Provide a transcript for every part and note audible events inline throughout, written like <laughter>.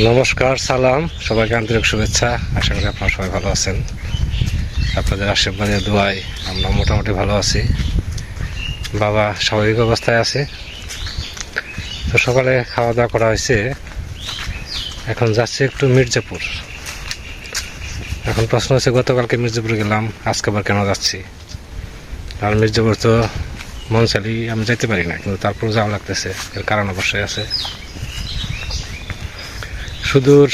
নমস্কার, সালাম। সবাইকে আন্তরিক শুভেচ্ছা। আশা করি আপনারা সবাই ভালো আছেন। আপনাদের আশীর্বাদে দোয়াই আমরা মোটামুটি ভালো আছি। বাবা স্বাভাবিক অবস্থায় আছে। তো সকালে খাওয়া দাওয়া করা হয়েছে। এখন যাচ্ছি একটু মির্জাপুর। এখন প্রশ্ন হচ্ছে, গতকালকে মির্জাপুর গেলাম, আজকে আবার কেন যাচ্ছি? আর মির্জাপুর তো মন চালি আমি যেতে পারি না, কিন্তু তারপর যাওয়া লাগতেছে। এর কারণ অবশ্যই আছে। সুদূর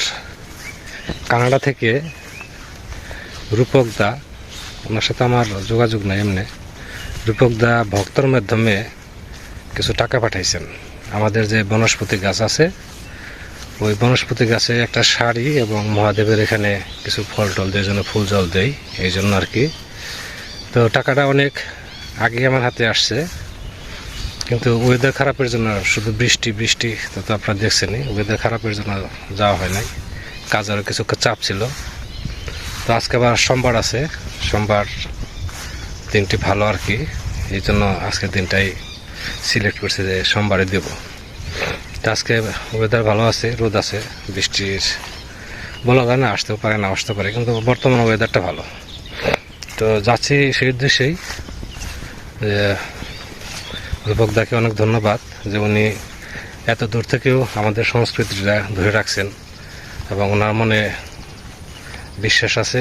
কানাডা থেকে রূপক দা, ওনার সাথে আমার যোগাযোগ নাই এমনি, রূপক দা ভক্তর মাধ্যমে কিছু টাকা পাঠাইছেন। আমাদের যে বনস্পতি গাছ আছে, ওই বনস্পতি গাছে একটা শাড়ি এবং মহাদেবের এখানে কিছু ফল টল দিয়ে জন্য ফুল জল দেই, এই জন্য আর কি। তো টাকাটা অনেক আগে আমার হাতে আসছে। কিন্তু ওয়েদার খারাপের জন্য শুধু বৃষ্টি বৃষ্টি তো আপনারা দেখছেনই। ওয়েদার খারাপের জন্য যাওয়া হয় নাই। কাজেরও কিছু চাপ ছিল। তো আজকে আবার সোমবার আছে। সোমবার দিনটি ভালো আর কি। এই জন্য আজকের দিনটাই সিলেক্ট করছে যে সোমবারে দেব। তো আজকে ওয়েদার ভালো আছে, রোদ আছে, বৃষ্টির বলা যায় না, আসতেও পারে না আসতে পারে, কিন্তু বর্তমান ওয়েদারটা ভালো। তো যাচ্ছি সেই উদ্দেশ্যেই যে রূপকদাকে অনেক ধন্যবাদ যে উনি এত দূর থেকেও আমাদের সংস্কৃতিটা ধরে রাখছেন এবং ওনার মনে বিশ্বাস আছে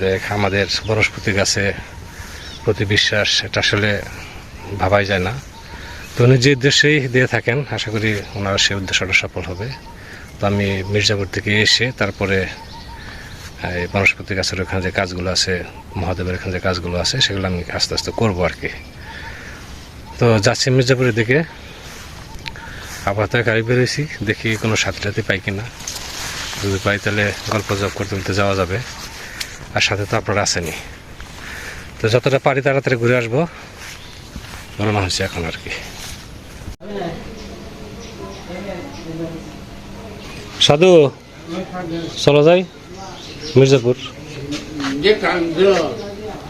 যে আমাদের বনস্পতি গাছে প্রতি বিশ্বাস এটা আসলে ভাবাই যায় না। তো উনি যে উদ্দেশ্যেই দিয়ে থাকেন, আশা করি ওনার সেই উদ্দেশ্যটা সফল হবে। তো আমি মির্জাপুর থেকে এসে তারপরে এই বনস্পতি গাছের ওখানে যে কাজগুলো আছে, মহাদেবের এখানে যে কাজগুলো আছে, সেগুলো আমি আস্তে আস্তে করব আর কি। তো যাচ্ছি মির্জাপুরের দিকে। আপাতত গাড়ি বেরোইছি দেখি কোনো সাথী টাথী পাই কিনা। যদি পাই তাহলে গল্প জব করতে করতে যাওয়া যাবে। আর সাথে তো আপনারা আসেনি তো যতটা পারি তাড়াতাড়ি ঘুরে আসব রওনা হয়েছে এখন আর কি। সাধু চলো যাই মির্জাপুর।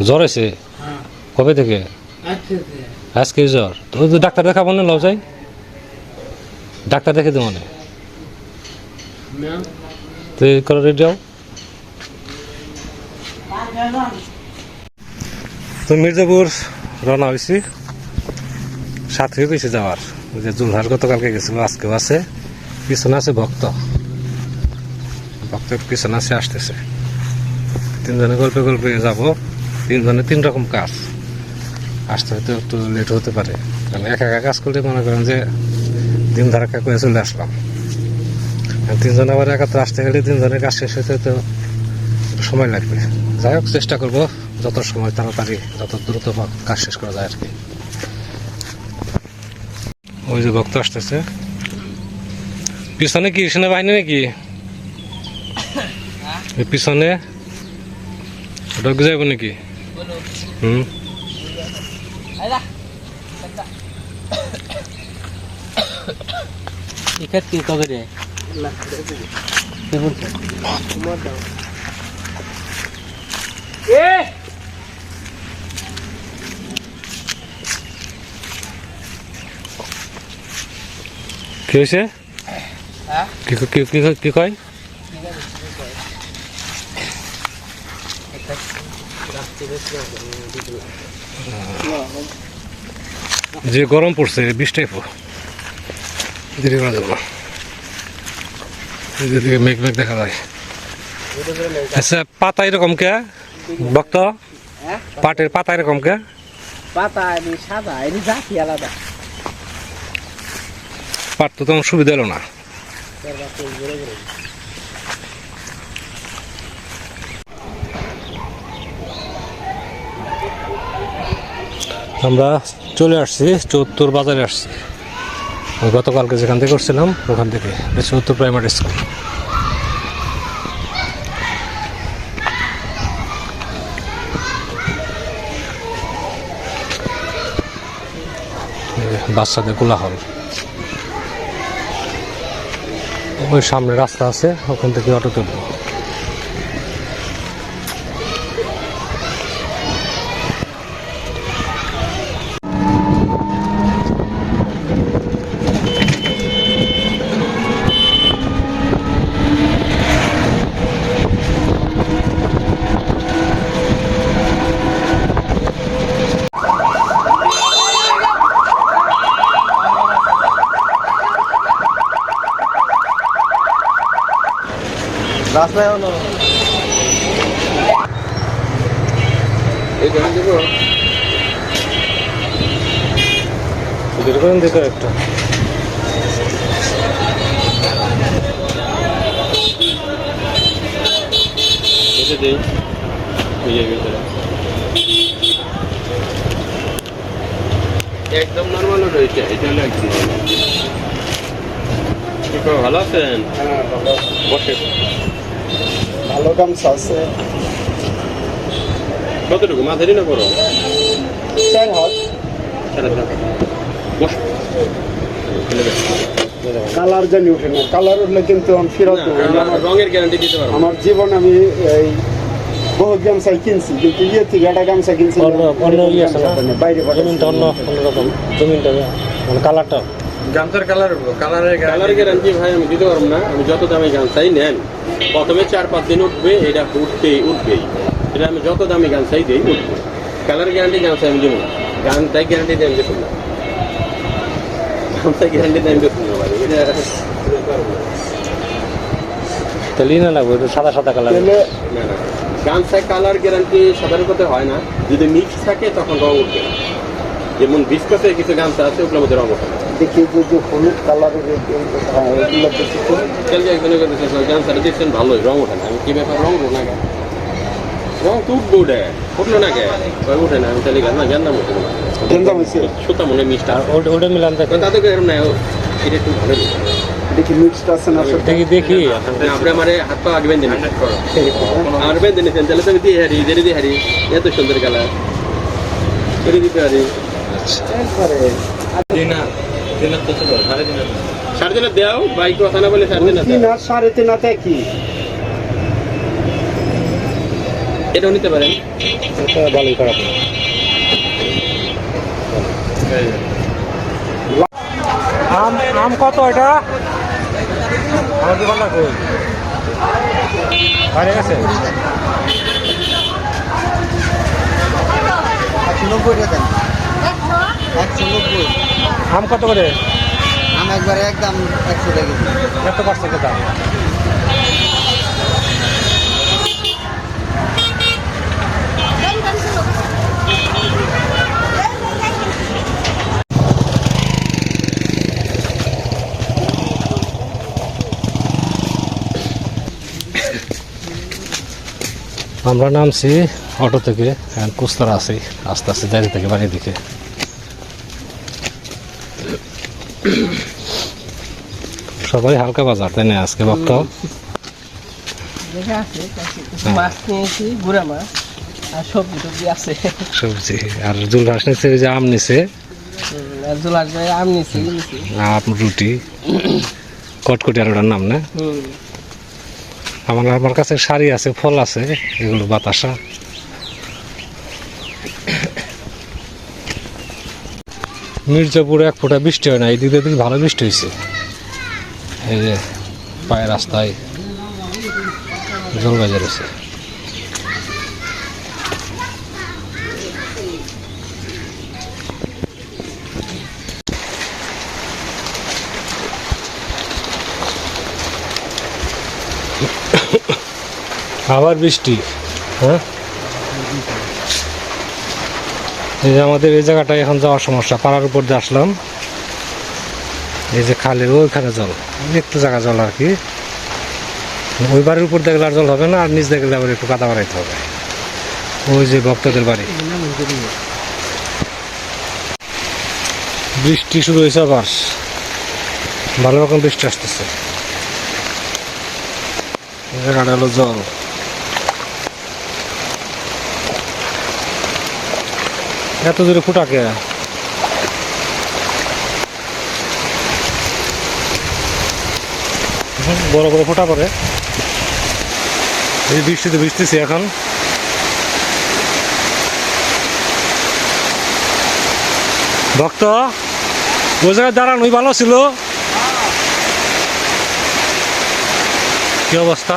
জ্বর আছে কবে থেকে। আজকে জ্বর। তো ডাক্তার দেখাবো না, লও যাই। ডাক্তার দেখে দেবো না। তো করে রেডি যাও তো মির্জাপুর রওনা হয়েছি সাথে পেয়েছে যাওয়ার। যে জুলহার গতকালকে গেছিল, আজকেও আছে। পিছনে আছে ভক্ত। ভক্তের পিছনে আছে, আসতেছে। তিনজনে গল্পে গল্পে যাব। তিনজনে তিন রকম কাজ। আসতে হয়তো একটু লেট হতে পারে। কারণ একা একা কাজ করলে মনে করেন যে দিন ধারাকা করে চলে আসলাম। তিনজন আবার একাত্র আসতে গেলে তিনজনের কাজ শেষ হতে তো সময় লাগবে। যাই হোক চেষ্টা করব যত সময় তাড়াতাড়ি যত দ্রুত কাজ শেষ করা যায় আর কি। ওই যে ভক্ত আসতেছে। পিছনে কি সেনাবাহিনী নাকি? <coughs> পিছনে? ঢুকে যাব নাকি? হুম? কি কবে রে কি বলছে? এ! কি হয়েছে? হ্যাঁ? কি কি কি কি কয়? যে গরম পড়ছে বৃষ্টি পো দেরি করা যাব মেঘ মেঘ দেখা যায়। আচ্ছা পাতা এরকম কে? ভক্ত? পাটের পাতা এরকম কে? পাতা এনি সাদা এনি জাতি আলাদা। পাট তো তেমন সুবিধা হলো না। আমরা চলে আসছি, চৌত্তর বাজারে আসছি। গতকালকে যেখান থেকে করছিলাম, ওখান থেকে চৌত্তর প্রাইমারি স্কুল বাচ্চাদের কোলাহল। ওই সামনে রাস্তা আছে, ওখান থেকে অটো তুলবো। রাস্তায় হলো। করেন দিতে একটা। দেই। এই যে একদম নর্মাল রয়েছে এটা হলো একদম ভালো আছেন? বসে। ভালো গামছা আছে কতটুকু? মাঝারি না চার হাত। কালার জানি ওঠে না। কালার উঠলে কিন্তু আমি ফেরত আমার- রঙের গ্যারান্টি দিতে পারব আমার জীবন আমি এই বহুত গামছা কিনছি কিন্তু ইয়ে থেকে একটা গামছা কিনছি ইয়ে বাইরে জমিনটা অন্য অন্যরকম। জমিনটা মানে কালারটা গামছার কালার কালারের কালার গ্যারান্টি ভাই আমি দিতে পারব না। আমি যত দামি গান চাই নেন। প্রথমে চার পাঁচ দিন উঠবে এটা উঠতেই উঠবেই। এটা আমি যত দামি গান চাই দিই উঠবে। কালার গ্যারান্টি গান চাই আমি দেবো না। গান চাই গ্যারান্টি দিয়ে আমি দেবো না। গান চাই গ্যারান্টি দিয়ে আমি দেবো না ভাই। এটা তাহলে না লাগবে একটু সাদা সাদা কালার না না। গান চাই কালার গ্যারান্টি সাধারণত হয় না। যদি মিক্স থাকে তখন রং উঠবে না। যেমন বিস্কাসে কিছু গামছা আছে ওগুলোর মধ্যে রং ওঠে না। দেখি যে যে হলুদ কালারের হ্যাঁ এগুলো দেখি তো। কালকে একজনের কাছে দেখলাম, গামছাটা দেখছেন ভালোই রং ওঠে না। আমি কি ব্যাপার রং না কেন? রং তো উঠবে উঠে। উঠল না কয় উঠে না? আমি তাহলে গান না জানলাম উঠে না। গেঞ্জাম হয়েছে। সুতা মনে মিষ্টা আর ওটা মিলান দেখেন তাদেরকে এরকম নাই এটা একটু ভালো দেখি মিক্সড আছে না দেখি দেখি। আপনি আমার হাত পা আগে বেঁধে নিন। আমার বেঁধে তাহলে তো দিয়ে হারি দিয়ে দিয়ে হারি। এত সুন্দর কালার করে দিতে পারি। সাড়ে দিনার দেও বাইক কথা না বলে সাড়ে দিনে তিন আর সাড়ে তিন হাতে কি? এটাও নিতে পারেন। এটা ভালোই খারাপ না। আম আম কত এটা? আমার দোকান না কই বাইরে গেছে? একশো নব্বই টাকা। একশো নব্বই। আম কত করে? আমি একবার একদম একশো টাকা এত থেকে দাম আমরা নামছি অটো থেকে কুস্তারা আছি আস্তে আস্তে দাঁড়িয়ে থেকে বাড়ির দিকে। সবাই হালকা বাজার তাই না আজকে বক্তাও মাছ নিয়েছি গুড়া মাছ আর সবজি টবজি আছে। সবজি আর জুল হাঁস ওই যে আম নিছে। হুম, আর আম নিয়েছি আম রুটি কটকটি আর ওটার নাম না? আমার আমার কাছে শাড়ি আছে ফল আছে এগুলো বাতাসা। মির্জাপুরে এক ফোঁটা বৃষ্টি হয় না এই দিকে দিকে ভালো বৃষ্টি হয়েছে। এই যে পায়ের রাস্তায় জল বাজার আছে আবার বৃষ্টি হ্যাঁ? এই যে আমাদের এই জায়গাটায় এখন যাওয়ার সমস্যা, পাড়ার উপর দিয়ে আসলাম। এই যে খালের ওইখানে জল। একটু জায়গা জল আর কি। ওই বাড়ির উপর দেখলে আর জল হবে না, আর নিচ দেখলে আবার একটু কাদা বাড়াইতে হবে। ওই যে ভক্তদের বাড়ি। বৃষ্টি শুরু হয়েছে আবার। ভালো রকম বৃষ্টি আসতেছে। হলো জল। এত জোরে ফুটা কে বড় বড় ফোটা পড়ে। এই বৃষ্টিতে বৃষ্টিছি এখন। ভক্ত, ওই জায়গায় দাঁড়ানোই ভালো ছিল। কি অবস্থা?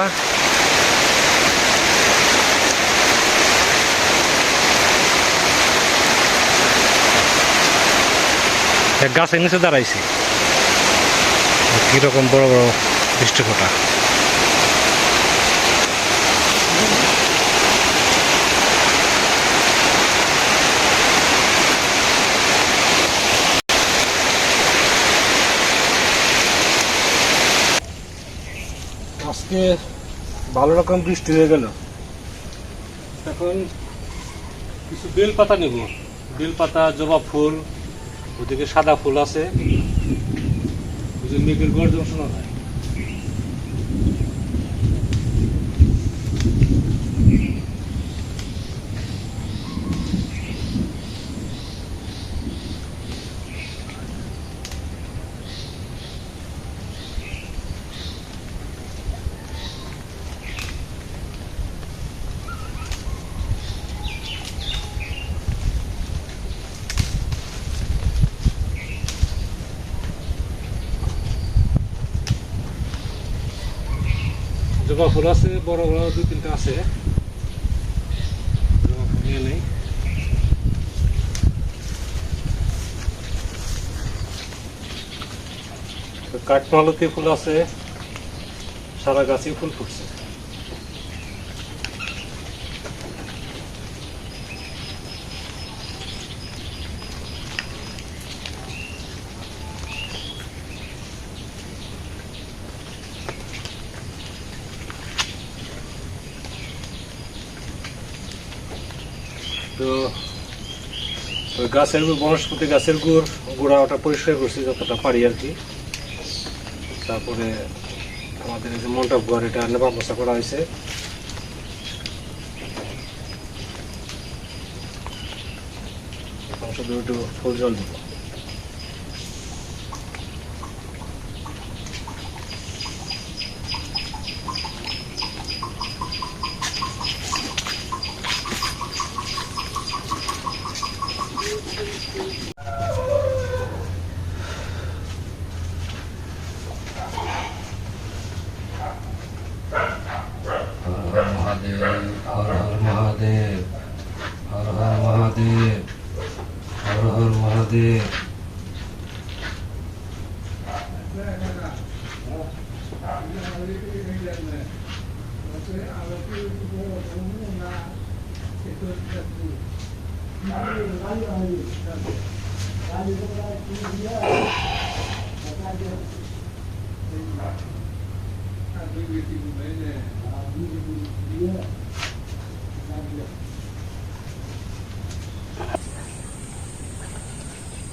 গাছের নিচে দাঁড়াইছি। কীরকম বড় বড় বৃষ্টি আজকে ভালো রকম বৃষ্টি হয়ে গেল। এখন কিছু বেল পাতা নেব। বেল পাতা জবা ফুল, ওদিকে সাদা ফুল আছে। মেঘের গর্জন শোনা যায়। জবা ফুল আছে, বড় বড় দুই তিনটা আছে। জবা কাঠমালতি ফুল আছে সারা গাছে ফুল ফুটছে তো ওই গাছের গুড়, বনস্পতি গাছের গুড় গোড়া ওটা পরিষ্কার করছি যতটা পারি আর কি। তারপরে আমাদের যে মন্টপ ঘর, এটা নেবা মশা করা হয়েছে। ফুল জল দিব। 이제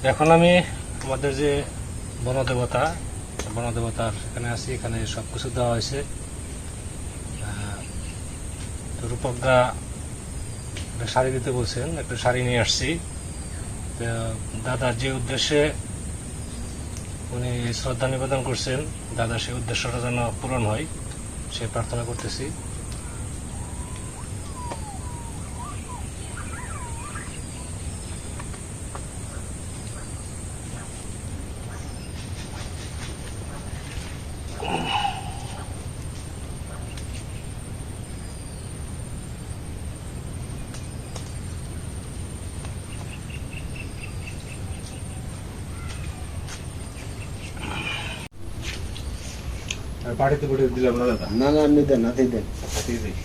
এখন আমি আমাদের যে বনদেবতা, বনদেবতার এখানে আছি, এখানে সব কিছু দেওয়া হয়েছে। তো রূপকদা একটা শাড়ি দিতে বলছেন, একটা শাড়ি নিয়ে আসছি। তো দাদার যে উদ্দেশ্যে উনি শ্রদ্ধা নিবেদন করছেন, দাদা সেই উদ্দেশ্যটা যেন পূরণ হয়, সে প্রার্থনা করতেছি। পাঠিয়ে পাঠিয়ে দিলে না দাদা। না না আপনি দেন হাতেই দেন। হাতেই দিই।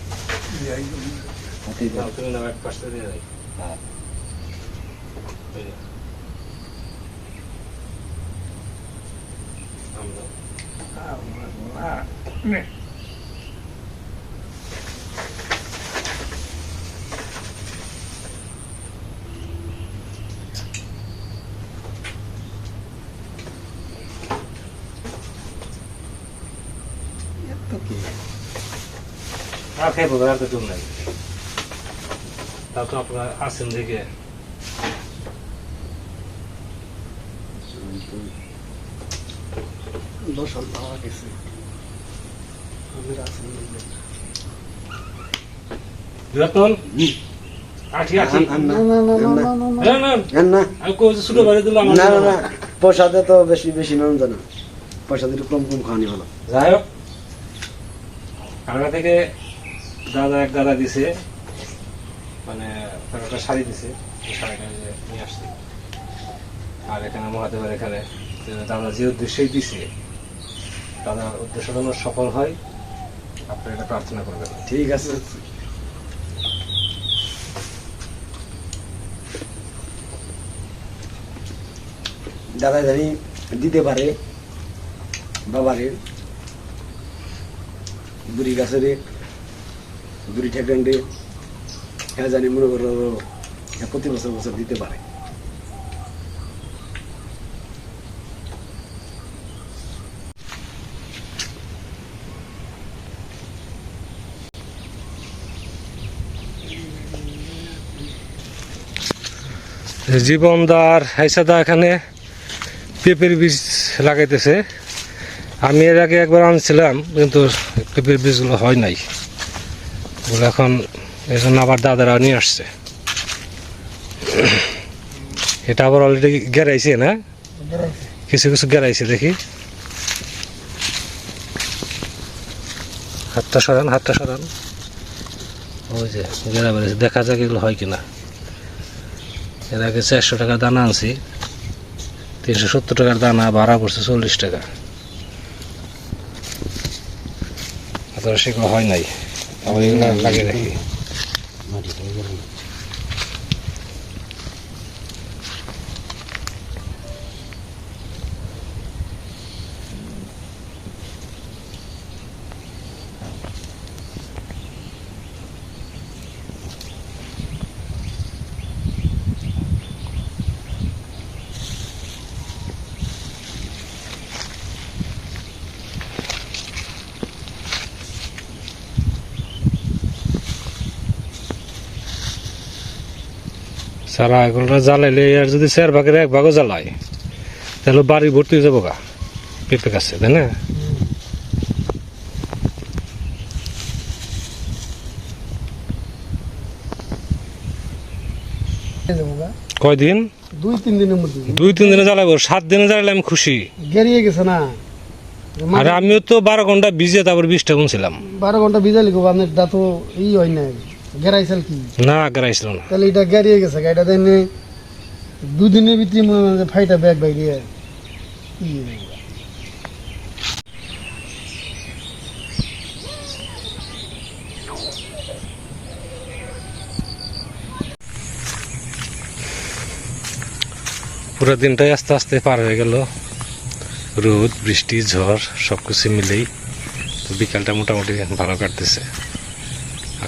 হাতেই দেন। এক পাশটা দিয়ে দেয় হ্যাঁ। আর খাইব আর তো নাই। তা তো আপনার আছেন দেখে। প্রসাদে তো বেশি বেশি নাম জানা। প্রসাদ একটু কম কম খাওয়ানি ভালো। যাই হোক। থেকে দাদা এক দাদা দিছে মানে একটা শাড়ি দিছে নিয়ে আসছি। আর এখানে মহাদেবের এখানে দাদা যে উদ্দেশ্যেই দিছে, দাদার উদ্দেশ্য যেন সফল হয় আপনি এটা প্রার্থনা করবেন। ঠিক আছে? দাদা জানি দিতে পারে বাবারে বুড়ি গাছেরে বুড়ি ঠেকান্ডে হ্যাঁ জানি, মনে করো হ্যাঁ প্রতি বছর বছর দিতে পারে। জীবনদার হাইসাদা এখানে পেঁপের বীজ লাগাইতেছে। আমি এর আগে একবার আনছিলাম, কিন্তু পেঁপের বীজগুলো হয় নাই। ওগুলো এখন এই জন্য আবার দাদারা নিয়ে আসছে। এটা আবার অলরেডি গেরাইছে, না? কিছু কিছু গেরাইছে দেখি। হাতটা সরান হাতটা সরান। ওই যে গেরা বেড়েছে, দেখা যাক এগুলো হয় কিনা। এর আগে চারশো টাকা দানা আনছি, তিনশো সত্তর টাকার দানা, ভাড়া পড়ছে চল্লিশ টাকা। সেগুলো হয় নাই। আবার এগুলো লাগিয়ে রাখি সারা এগুলো জ্বালাইলে আর যদি চার ভাগের এক ভাগও জ্বালায় তাহলে বাড়ি ভর্তি হয়ে যাব গা পেঁপে গাছে তাই না? কয়দিন? দুই তিন দিনের মধ্যে। দুই তিন দিনে জ্বালাবো সাত দিনে জ্বালালে আমি খুশি। গেরিয়ে গেছে না। আর আমিও তো বারো ঘণ্টা ভিজে তারপর বৃষ্টি শুনছিলাম বারো ঘণ্টা বিজালি গো আপনার দা তো ই হয় না গেরাইছিল কি? না গেরাইছিল না। তাহলে এটা গেরিয়ে গেছে এটা দেন দুদিনের ভিতরে মনে হয় ফাইটা ব্যাগ বাইরে। পুরো দিনটাই আস্তে আস্তে পার হয়ে গেল। রোদ বৃষ্টি ঝড় সব কিছু মিলেই। তো বিকালটা মোটামুটি ভালো কাটতেছে।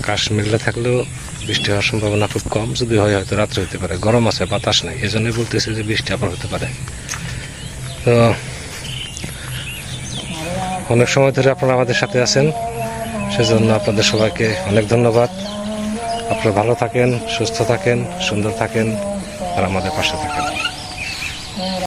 আকাশ মেঘলা থাকলেও বৃষ্টি হওয়ার সম্ভাবনা খুব কম, যদি হয় হয়তো রাত্রে হতে পারে। গরম আছে, বাতাস নেই এই জন্যই বলতেছে যে বৃষ্টি আবার হতে পারে। তো অনেক সময় ধরে আপনারা আমাদের সাথে আছেন, সেজন্য আপনাদের সবাইকে অনেক ধন্যবাদ। আপনারা ভালো থাকেন, সুস্থ থাকেন, সুন্দর থাকেন, আর আমাদের পাশে থাকেন।